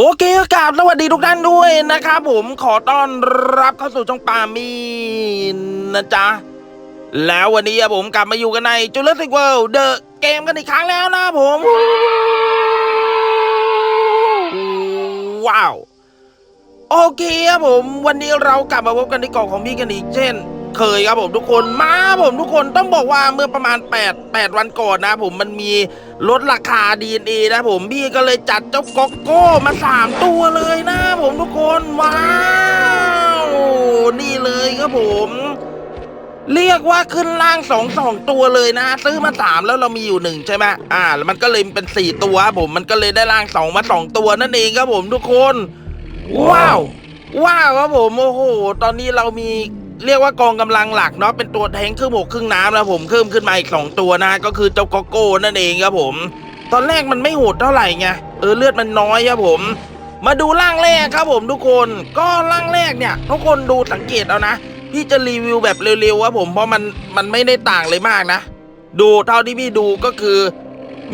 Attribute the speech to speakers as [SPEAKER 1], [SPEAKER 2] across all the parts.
[SPEAKER 1] โอเคกราบสวัสดีทุกท่านด้วยนะครับผมขอต้อนรับเข้าสู่ช่องปามีนนะจ๊ะ แล้ววันนี้ผมกลับมาอยู่กันใน Jurassic World The เกมกันอีกครั้งแล้วนะผม ว้าว โอเคครับผม วันนี้เรากลับมาพบกันในกล่องของพี่กันอีกเช่น เคยครับผมทุกคนมาผมทุกคนต้องบอกว่าเมื่อประมาณ 8 8 วันก่อนนะ ผมมันมีลดราคา DNA นะผมพี่ก็เลยจัดเจ้าก๊อกโก้มา 3 ตัวเลยนะ ผมทุกคนว้าวนี่เลยครับผมเรียกว่าขึ้นล่างสองสองตัวเลยนะ ซื้อมาสามแล้วเรามีอยู่หนึ่งใช่ไหมอ่าแล้วมันก็เลยเป็นสี่ตัวครับผมมันก็เลยได้ล่างสองมาสองตัวนั่นเองครับผมทุกคน ว้าว ว้าวครับผมโอ้โห ตอนนี้เรามี เรียกว่ากองกำลังหลักเนาะเป็นตัวแทงครึ่งบกครึ่งน้ำแล้วผมเพิ่มขึ้นมาอีกสองตัวนะก็คือเจ้าโกโก้นั่นเองครับผม ตอนแรกมันไม่โหดเท่าไหร่ไงเออเลือดมันน้อยครับผม มาดูร่างแรกครับผมทุกคนก็ร่างแรกเนี่ยทุกคนดูสังเกตเอานะพี่จะรีวิวแบบเร็วๆครับผมเพราะมันมันไม่ได้ต่างเลยมากนะ ดูเท่าที่พี่ดูก็คือ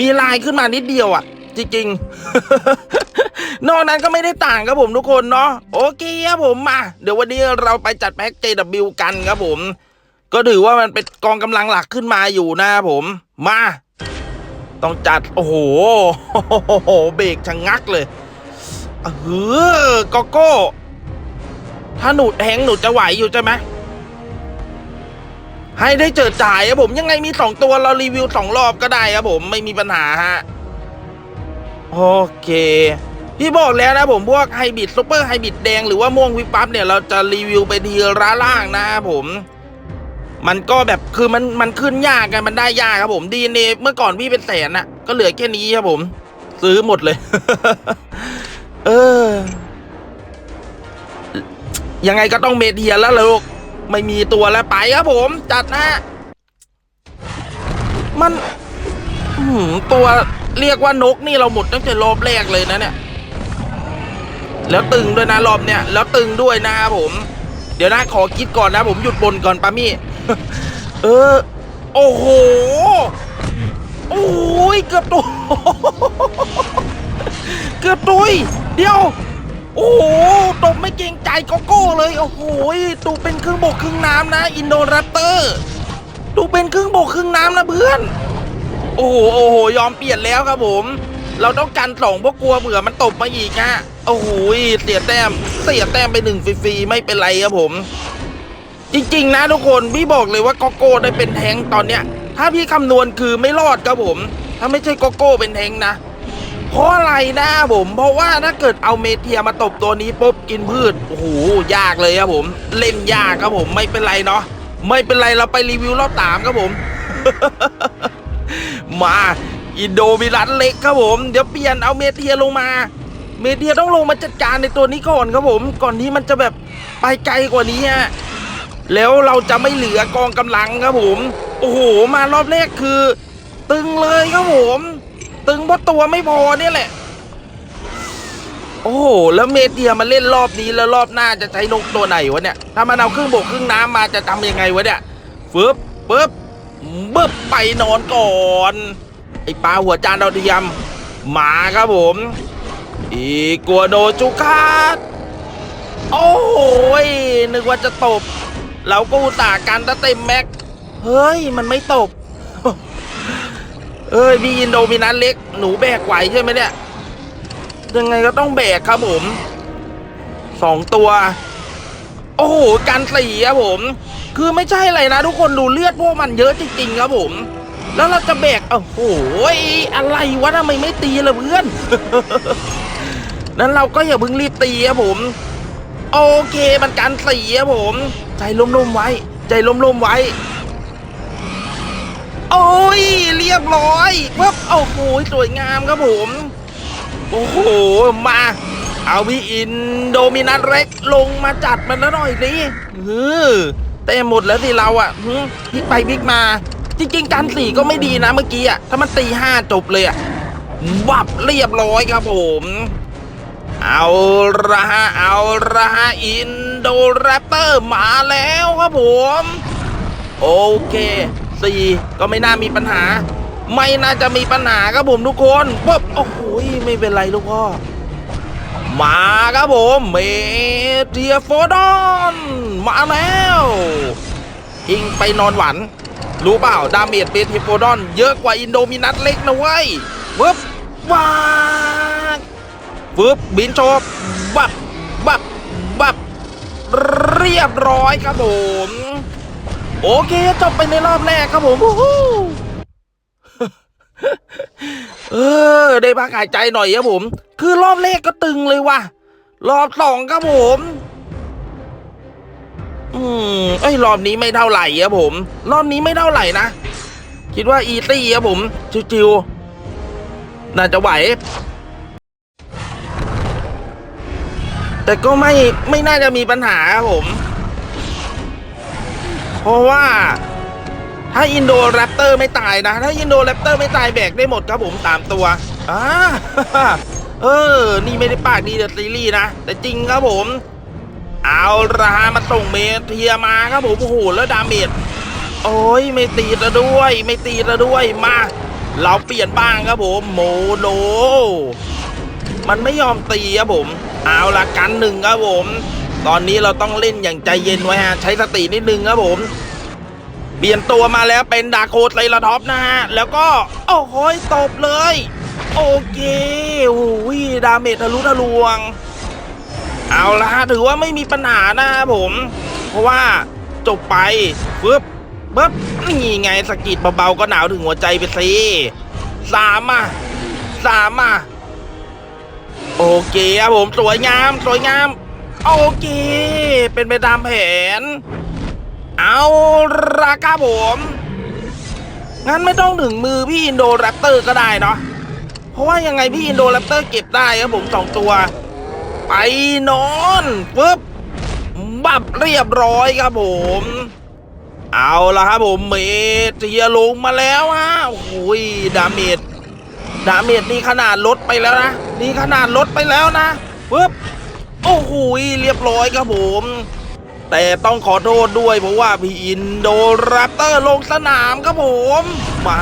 [SPEAKER 1] มีลายขึ้นมานิดเดียวอะ จริงๆ นอกนั้นก็ไม่ได้ต่างครับผมทุกคนเนาะโอเคครับผมมาเดี๋ยววันนี้เราไปจัดแพ็ก JW กันครับผม ก็ถือว่ามันเป็นกองกำลังหลักขึ้นมาอยู่นะครับผมมา ต้องจัดโอ้โหเบรกชะงงักเลยเออโกโก้ ถ้าหนูแทงหนูจะไหวอยู่ใช่ไหมให้ได้เจอจ่ายครับผมยังไงมีสองตัวเรารีวิวสองรอบก็ได้ครับผมไม่มีปัญหาฮะ โอเค พี่บอกแล้วนะผมพวกไฮบิดซุปเปอร์ไฮบิดแดงหรือว่าม่วงวิบปั๊บเนี่ยเราจะรีวิวไปทีละล่างนะครับผมมันก็แบบคือมันมันขึ้นยากกันมันได้ยากครับผมดีเนเมื่อก่อนพี่เป็นแสนน่ะก็เหลือแค่นี้ครับผม ซื้อหมดเลย เออ ยังไงก็ต้องเมเทียแล้วลูกไม่มีตัวแล้วไปครับผม จัดนะมันหือตัว เรียกว่านกนี่เราหมดตั้งแต่รอบแรกเลยนะเนี่ย แล้วตึงด้วยนะรอบเนี้ยแล้วตึงด้วยนะครับผม เดี๋ยวนะขอคิดก่อนนะ ผมหยุดบนก่อนปามี่ เออ โอ้โห โอ้ยเกือบตัวเกือบตุยเดี๋ยว โอ้โหตบไม่เกรงใจโกโก้เลย โอ้โหดูเป็นครึ่งบกครึ่งน้ำนะ อินโดรัปเตอร์ดูเป็นครึ่งบกครึ่งน้ำนะเพื่อน อ้โหโอ้โหยอมเปลี่ยนแล้วครับผม เราต้องการสองเพราะกลัวเผื่อมันตบมาอีกฮะโอ้โหเสียแต้มเสียแต้มไปหนึ่งฟรีๆไม่เป็นไรครับผม จริง ๆ นะทุกคนพี่บอกเลยว่าโกโก้ได้เป็นแทงค์ตอนเนี้ย ถ้าพี่คำนวณคือไม่รอดครับผม ถ้าไม่ใช่โกโก้เป็นแทงค์นะเพราะอะไรนะผม เพราะว่าถ้าเกิดเอาเมเทียมาตบตัวนี้ปุ๊บกินพืชโอ้โหยากเลยครับผม เล่นยากครับผมไม่เป็นไรเนาะไม่เป็นไรเราไปรีวิวรอบสามครับผม มา อินโดมิลันเล็กครับผม เดี๋ยวเปลี่ยนเอาเมเทียลงมา เมเทียต้องลงมาจัดการในตัวนี้ก่อนครับผม ก่อนที่มันจะแบบไปไกลกว่านี้ฮะแล้วเราจะไม่เหลือกองกำลังครับผม โอ้โห มารอบแรกคือ ตึงเลยครับผม ตึงเพราะตัวไม่พอเนี่ยแหละ โอ้โห แล้วเมเดียมาเล่นรอบนี้แล้วรอบหน้าจะใช้นกตัวไหนวะเนี่ย ถ้ามันเอาครึ่งบกครึ่งน้ำมาจะทำยังไงวะเนี่ยฟึบปึ๊บ บึบไปนอนก่อน ไอปลาหัวจานดาวเทียม หมาครับผม อีกัวโดจูคาดโอ้ยนึกว่าจะตบ เราก็อุตส่าห์กันตะเต็มแม็ก เฮ้ย มันไม่ตบ เอ้ยพี่อินโดมินันเล็ก หนูแบกไหวใช่ไหมเนี่ย ยังไงก็ต้องแบกครับผมสองตัว โอ้โหกันสี่ครับผม คือไม่ใช่อะไรนะทุกคนดูเลือดพวกมันเยอะจริงๆครับผม แล้วเราจะแบกโอ้โหอะไรวะทำไมไม่ตีละเพื่อนนั้นเราก็อย่าเพิ่งรีบตีครับผม โอเคมันกันสี่ครับผม ใจร่มๆไว้ ใจร่มๆไว้ โอ้ยเรียบร้อยปึ๊บโอ้โหสวยงามครับผม โอ้โหมา เอาพี่อินโดมินันเร็กลงมาจัดมันแล้วหน่อยสิเออเต็มหมดแล้วสิเราอะหึพลิกไปพลิกมา จริง ๆ การสี่ก็ไม่ดีนะเมื่อกี้อะถ้ามันตีห้าจบเลยอะวับเรียบร้อยครับผม เอาละฮะเอาละฮะอินโดแรปเตอร์มาแล้วครับผม โอเคสี่ก็ไม่น่ามีปัญหา ไม่น่าจะมีปัญหาครับผมทุกคนปุ๊บโอ้โหไม่เป็นไรลูกพ่อ มาครับผมเมเทียโฟดอน มาแล้ว อิงไปนอนหวัน รู้เปล่า ดาเมจเมเทียโฟดอน เยอะกว่าอินโดมินัสเล็กนะเว้ยเวิบว้ากฟึบบินโชบบับบับบับเรียบร้อยครับผม โอเค จบไปในรอบแรกครับผมวู้ เออ ได้พักหายใจหน่อยครับผม คือรอบแรกก็ตึงเลยว่ะ รอบสองครับผม อืมเอ้รอบนี้ไม่เท่าไหร่ครับผม รอบนี้ไม่เท่าไหร่นะ คิดว่าอีตี้ครับผมจิวๆน่าจะไหว แต่ก็ไม่ไม่น่าจะมีปัญหาครับผม เพราะว่า ถ้าอินโดแรปเตอร์ไม่ตายนะ ถ้าอินโดแรปเตอร์ไม่ตายแบกได้หมดครับผมตามตัวอ่าเออ นี่ไม่ได้ปากดีเดอะซีรีส์นะ แต่จริงครับผม เอาละฮะมาส่งเมเทียมาครับผม โอ้โห แล้วดาเมจ โอ้ย ไม่ตีละด้วย ไม่ตีละด้วย มา เราเปลี่ยนบ้างครับผม โมโน มันไม่ยอมตีครับผม เอาละกันหนึ่งครับผม ตอนนี้เราต้องเล่นอย่างใจเย็นไว้ฮะ ใช้สตินิดนึงครับผม ปลี่ยนตัวมาแล้วเป็นดาโคไซลาท็อปนะฮะ แล้วก็ โอ้โหยตบเลย โอเคโอ้ยดาเมจทะลุทะลวง เอาละฮะ ถือว่าไม่มีปัญหานะผม เพราะว่าจบไปปึ๊บปึ๊บนี่ไงสกิดเบาๆ ก็หนาวถึงหัวใจไปสิสามอะสามอะโอเคครับผม สวยงาม สวยงาม โอเค เป็นไปตามแผน เอาราคาผม งั้นไม่ต้องถึงมือพี่อินโดแรปเตอร์ก็ได้เนาะ เพราะว่ายังไงพี่อินโดแรปเตอร์เก็บได้ครับผมสองตัว ไปนอนปึ๊บบับเรียบร้อยครับผม เอาละครับผมเมเทียลงมาแล้วฮะโอ้โหดาเมจดาเมจนี่ขนาดลดไปแล้วนะ นี่ขนาดลดไปแล้วนะปึ๊บโอ้โหเรียบร้อยครับผม แต่ต้องขอโทษด้วยเพราะว่าพี่อินโดแรปเตอร์ลงสนามครับผม มา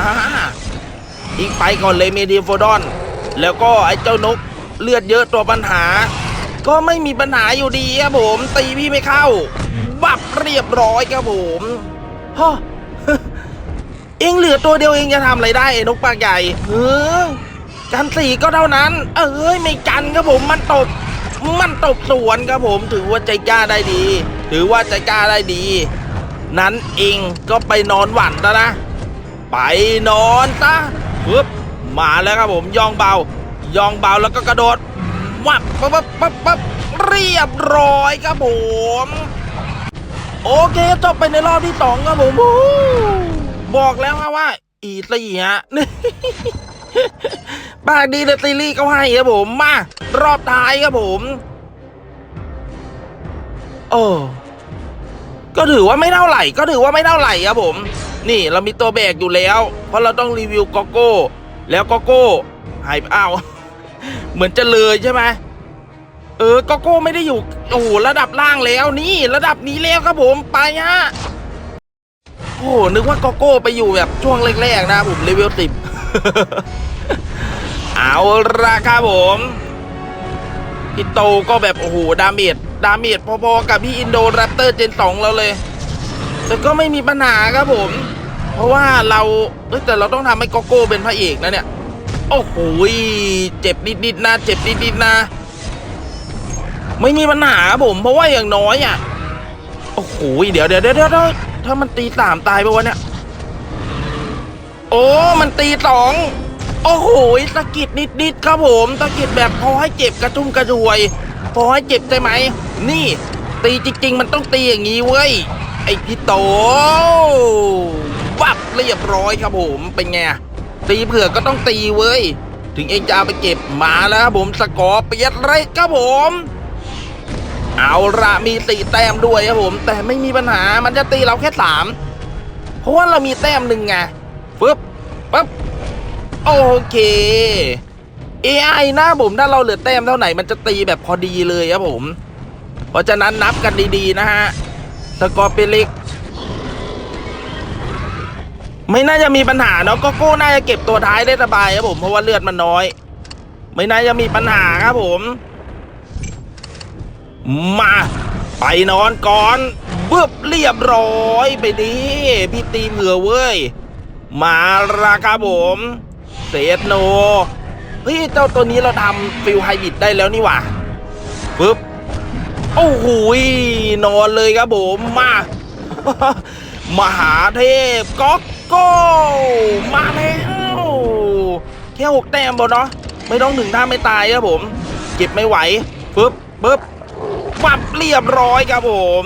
[SPEAKER 1] อีกไปก่อนเลยเมดิโฟดอน แล้วก็ไอ้เจ้านกเลือดเยอะตัวปัญหา ก็ไม่มีปัญหาอยู่ดีครับผม ตีพี่ไม่เข้า บับเรียบร้อยครับผมฮะเองเหลือตัวเดียวเองจะทำอะไรได้นกปากใหญ่เออกันสี่ก็เท่านั้น เอ้ยไม่กันครับผมมันตบ มันตบสวนครับผมถือว่าใจกล้าได้ดี ถือว่าใจกล้าได้ดี นั้นเองก็ไปนอนหวันแล้วนะ ไปนอนซะปึ๊บมาแล้วครับผมยองเบายองเบาแล้วก็กระโดดวับปั๊บปั๊บปั๊บป๊บเรียบร้อยครับผมโอเคจบไปในรอบที่สองครับผมบอกแล้วครับว่าอีซี่ฮะปากดีเลยซีรีส์เขาให้ครับผมมา รอบท้ายครับผม โอ้ก็ถือว่าไม่เท่าไหร่ ก็ถือว่าไม่เท่าไหร่ครับผม นี่เรามีตัวแบกอยู่แล้ว เพราะเราต้องรีวิวโกโก้ แล้วโกโก้หายอ้าวเหมือนจะเลยใช่ไหมเออโกโก้ไม่ได้อยู่โอ้โหระดับล่างแล้วนี่ ระดับนี้แล้วครับผมไปฮะโอ้โหนึกว่าโกโก้ไปอยู่แบบช่วงแรกๆนะผมเลเวลสิบเอาละครับผม พี่โตก็แบบโอ้โหดาเมจดาเมจพอๆกับพี่อินโดแรปเตอร์เจนสองเราเลย แต่ก็ไม่มีปัญหาครับผม เพราะว่าเราเอ้ยแต่เราต้องทำให้โกโก้เป็นพระเอกนะเนี่ย โอ้โหเจ็บนิดๆนะเจ็บนิดๆนะไม่มีปัญหาครับผม เพราะว่าอย่างน้อยอะโอ้โหเดี๋ยวเดี๋ยวเดี๋ยวถ้ามันตีสามตายไปวะเนี่ย โอ้ มันตีสอง โอ้โหสะกิดนิดๆครับผมสะกิดแบบพอให้เจ็บกระชุ่มกระชวย พอให้เจ็บใช่ไหม นี่ ตีจริง ๆ มันต้องตีอย่างนี้เว้ย ไอพี่โตวับเรียบร้อยครับผมเป็นไงตีเผื่อก็ต้องตีเว้ย ถึงเองจะเอาไปเก็บมาแล้วครับผมสกอร์เปียดเลยครับผม เอาละมีสี่แต้มด้วยครับผม แต่ไม่มีปัญหามันจะตีเราแค่สามเพราะว่าเรามีแต้มหนึ่งไงปึ๊บ โอเค AI หน้าผมถ้าเราเหลือแต้มเท่าไหร่มันจะตีแบบพอดีเลยครับผม เพราะฉะนั้นนับกันดีๆนะฮะสกอร์เป็นเล็กไม่น่าจะมีปัญหาเนาะก็โก้น่าจะเก็บตัวท้ายได้สบายครับผมเพราะว่าเลือดมันน้อย ไม่น่าจะมีปัญหาครับผม มา ไปนอนก่อนบึบเรียบร้อยไปดิพี่ตีเผื่อเว้ย มาราคาผม เซตโนเฮ้ยเจ้าตัวนี้เราทำฟิลไฮบริดได้แล้วนี่หว่าปึ๊บโอ้โหนอนเลยครับผมมามหาเทพก๊อกโก้มาแล้วแค่หกแต้มบนเนาะไม่ต้องถึงท่าไม่ตายครับผม เก็บไม่ไหวปึ๊บปึ๊บปับเรียบร้อยครับผม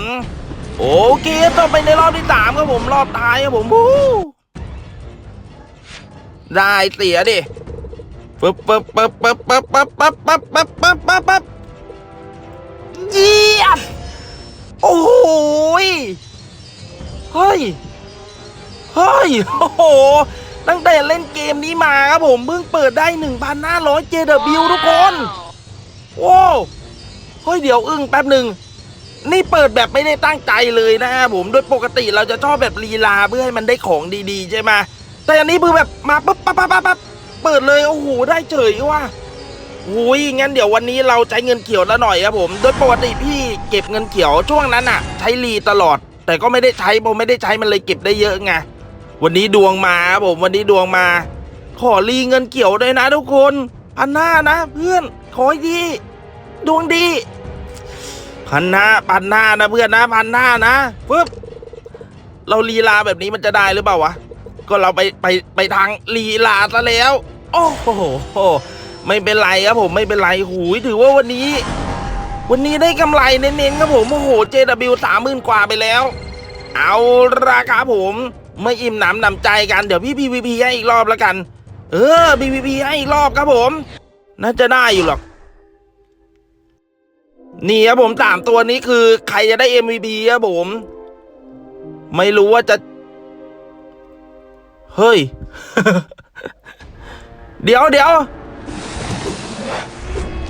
[SPEAKER 1] โอเคต่อไปในรอบที่สามครับผมรอบท้ายครับผมวู้ ได้เสียดิปึ๊บปึ๊บปึ๊บปึ๊บปึ๊บปึ๊บปึ๊บปึ๊บปึ๊บปึ๊บปึ๊บปึ๊บเยี่ยมโอ้โหเฮ้ยเฮ้ยโอ้โหตั้งแต่เล่นเกมนี้มาครับผมเพิ่งเปิดได้ 1,500 JW ทุกคนโว้เฮ้ยเดี๋ยวอึ้งแป๊บหนึ่งนี่เปิดแบบไม่ได้ตั้งใจเลยนะครับผม โดยปกติเราจะชอบแบบลีลาเพื่อให้มันได้ของดีๆ ใช่ไหม แต่อันนี้คือแบบมาปั๊บปั๊บปั๊บปั๊บปั๊บเปิดเลยโอ้โหได้เฉยว่ะอุ้ยงั้นเดี๋ยววันนี้เราใช้เงินเขียวแล้วหน่อยครับผม โดยปกติพี่เก็บเงินเขียวช่วงนั้นอะใช้รีตลอด แต่ก็ไม่ได้ใช้เพราะไม่ได้ใช้มันเลยเก็บได้เยอะไงวันนี้ดวงมาครับผมวันนี้ดวงมา ขอรีเงินเกี่ยวด้วยนะทุกคนพันหน้านะ เพื่อนขอให้ดี ดวงดี พันหน้าพันหน้านะเพื่อนนะพันหน้านะปึ๊บเราลีลาแบบนี้มันจะได้หรือเปล่าวะ ก็เราไปไปไปทางลีลาซะแล้ว โอ้โห ไม่เป็นไรครับผมไม่เป็นไรหูยถือว่าวันนี้ วันนี้ได้กำไรเน้นๆครับผมโอ้โห JW สามหมื่นกว่าไปแล้ว เอาราคาผมไม่อิ่มหนำหนำใจกันเดี๋ยวพี่ PVP ให้อีกรอบแล้วกัน เออ PVP ให้อีกรอบครับผม น่าจะได้อยู่หรอกนี่ครับผมสามตัวนี้คือใครจะได้ MVP ครับผม ไม่รู้ว่าจะ เฮ้ย เดี๋ยวเดี๋ยว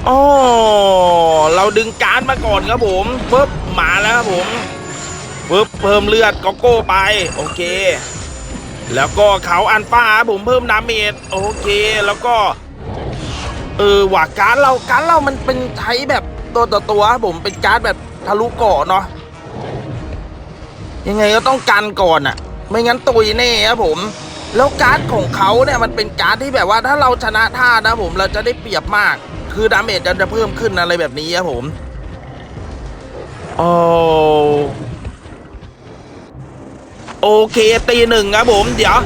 [SPEAKER 1] อ๋อเราดึงการดมาก่อนครับผมปึ๊บมาแล้วครับผมปึ๊บเพิ่มเลือดก็โก้ไป โอเค แล้วก็เขาอันฟ้าผมเพิ่มดาเมจโอเคแล้วก็ เออว่าการดเราการดเรามันเป็นใช้แบบตัวต่อตัวครับผมเป็นการดแบบทะลุเกาะเนาะยังไงก็ต้องกันก่อนอะไม่งั้นตุยแน่ครับผม แล้วการ์ดของเขาเนี่ยมันเป็นการ์ดที่แบบว่าถ้าเราชนะท่านะผมเราจะได้เปรียบมาก คือดาเมจจะเพิ่มขึ้นอะไรแบบนี้ครับผมโอ้โอเคตีหนึ่งครับผม เดี๋ยว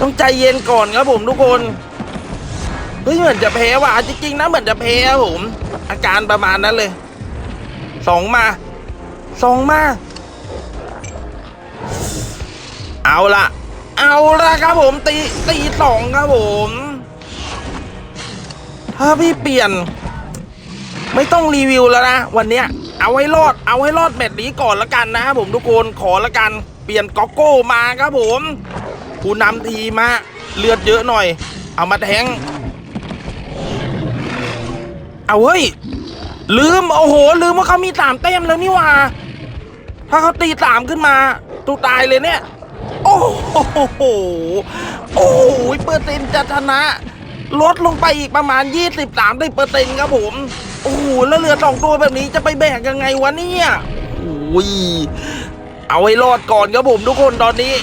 [SPEAKER 1] ต้องใจเย็นก่อนครับผมทุกคนเฮ้ยเหมือนจะแพ้ว่ะจริงๆนะเหมือนจะแพ้ครับผม อาการประมาณนั้นเลยสองมาสองมา เอาละเอาละครับผมตีตีสองครับผม ถ้าพี่เปลี่ยน ไม่ต้องรีวิวแล้วนะ วันเนี้ยเอาให้รอดเอาให้รอดแมตช์นี้ก่อนละกันนะครับผมทุกคนขอละกัน เปลี่ยนก๊อกโก้มาครับผมผู้นำทีมาเลือดเยอะหน่อย เอามาแทง เอาเฮ้ย ลืมโอ้โห ลืมว่าเขามีสามแต้มแล้วนี่ว่า ถ้าเขาตีสามขึ้นมาตูตายเลยเนี่ย โอ้โห โอ้โหเปอร์เซ็นต์จะชนะ ลดลงไปอีกประมาณ23ได้เปอร์เซ็นต์ครับผม โอ้โห แล้วเหลือสองตัวแบบนี้จะไปแบกยังไงวะเนี่ยโอ้ย เอาให้รอดก่อนครับผมทุกคนตอนนี้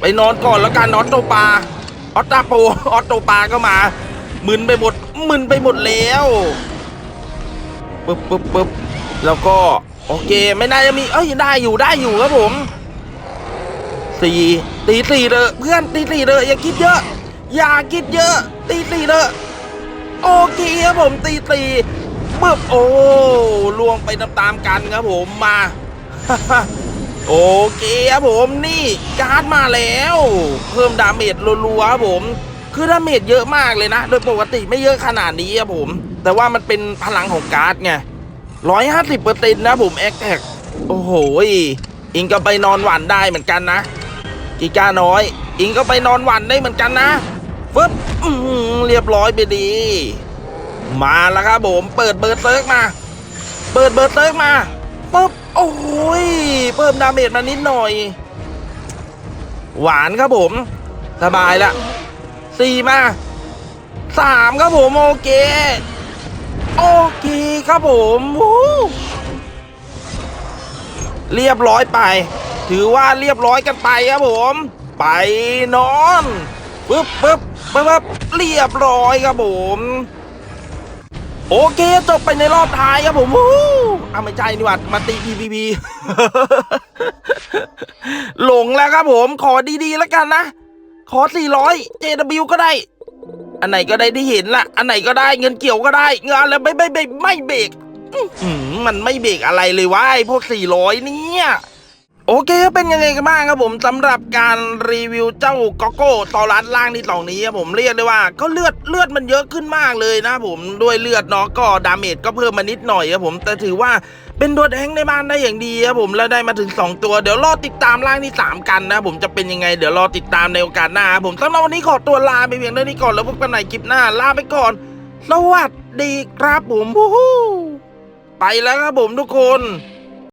[SPEAKER 1] ไปนอนก่อนแล้วกันออตโตปาออตตาโปออตโตปาก็มา มึนไปหมด มึนไปหมดแล้วปึ๊บปึ๊บปึ๊บแล้วก็ โอเค ไม่น่าจะมี เอ้ยได้อยู่ได้อยู่ครับผม สี่ตีสี่เลยเพื่อนตีสี่เลยอย่าคิดเยอะ อย่าคิดเยอะ ตีสี่เลยโอเคครับผมตีสี่ปึ๊บโอ้ลวงไปตามๆกันครับผมมาโอเคครับผมนี่การ์ดมาแล้ว เพิ่มดาเมจรัวๆครับผม คือดาเมจเยอะมากเลยนะ โดยปกติไม่เยอะขนาดนี้ครับผม แต่ว่ามันเป็นพลังของการ์ดไงร้อยห้าสิบเปอร์เซ็นต์นะผมแอคแท็กโอ้โหอิงก็ไปนอนหวันได้เหมือนกันนะ กิก้าน้อย อิงก็ไปนอนหวันได้เหมือนกันนะฟึบเรียบร้อยไปดี มาแล้วครับผม เปิดเบิร์ดเซิร์กมา เปิดเบิร์ดเซิร์กมาปุ๊บโอ้ยเพิ่มดาเมจมานิดหน่อย หวานครับผม สบายละสี่มาสามครับผมโอเค โอเคครับผมวู้เรียบร้อยไป ถือว่าเรียบร้อยกันไปครับผม ไปนอนปึ๊บปึ๊บปึ๊บปึ๊บเรียบร้อยครับผมโอเค จบไปในรอบท้ายครับผมวู้อาไม่ใจนี่หว่ามาตี PVP หลงแล้วครับผม ขอดีๆแล้วกันนะ ขอ 400 JW ก็ได้ อันไหนก็ได้ที่เห็นละอันไหนก็ได้เงินเกี่ยวก็ได้ เงินอะไรไม่ไม่ไม่ไม่เบรกมันไม่เบรกอะไรเลยวะไอ้พวก 400 เนี่ย โอเคเป็นยังไงกันบ้างครับผมสำหรับการรีวิวเจ้าก็โก้ตอรัสล่างที่สองนี้ครับผมเรียกได้ว่าก็เลือดเลือดมันเยอะขึ้นมากเลยนะผมด้วยเลือดเนาะก็ดาเมจก็เพิ่มมานิดหน่อยครับผมแต่ถือว่าเป็นตัวแทงในบ้านได้อย่างดีครับผมแล้วได้มาถึง 2 ตัวเดี๋ยวรอติดตามร่างที่ 3 กันนะผมจะเป็นยังไงเดี๋ยวรอติดตามในโอกาสหน้าครับผมสำหรับวันนี้ขอตัวลาไปเพียงเท่านี้ก่อนแล้วพบกันใหม่คลิปหน้าลาไปก่อนสวัสดีครับผมไปแล้วครับผมทุกคน